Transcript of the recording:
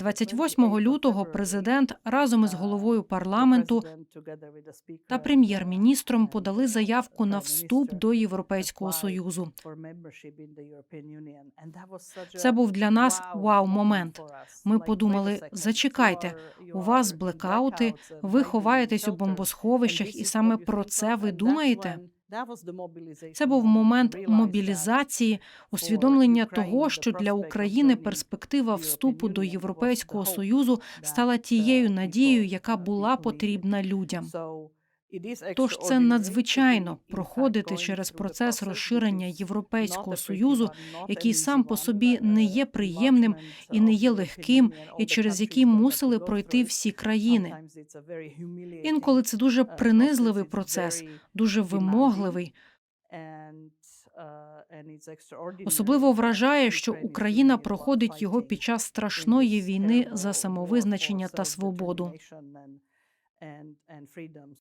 28 лютого президент разом із головою парламенту та прем'єр-міністром подали заявку на вступ до Європейського союзу. Це був для нас вау-момент. Ми подумали: зачекайте, у вас блекаути, ви ховаєтесь у бомбосховищах, і саме про це ви думаєте? Це був момент мобілізації, усвідомлення того, що для України перспектива вступу до Європейського союзу стала тією надією, яка була потрібна людям. Тож це надзвичайно проходити через процес розширення Європейського союзу, який сам по собі не є приємним і не є легким, і через який мусили пройти всі країни. Інколи це дуже принизливий процес, дуже вимогливий. Особливо вражає, що Україна проходить його під час страшної війни за самовизначення та свободу.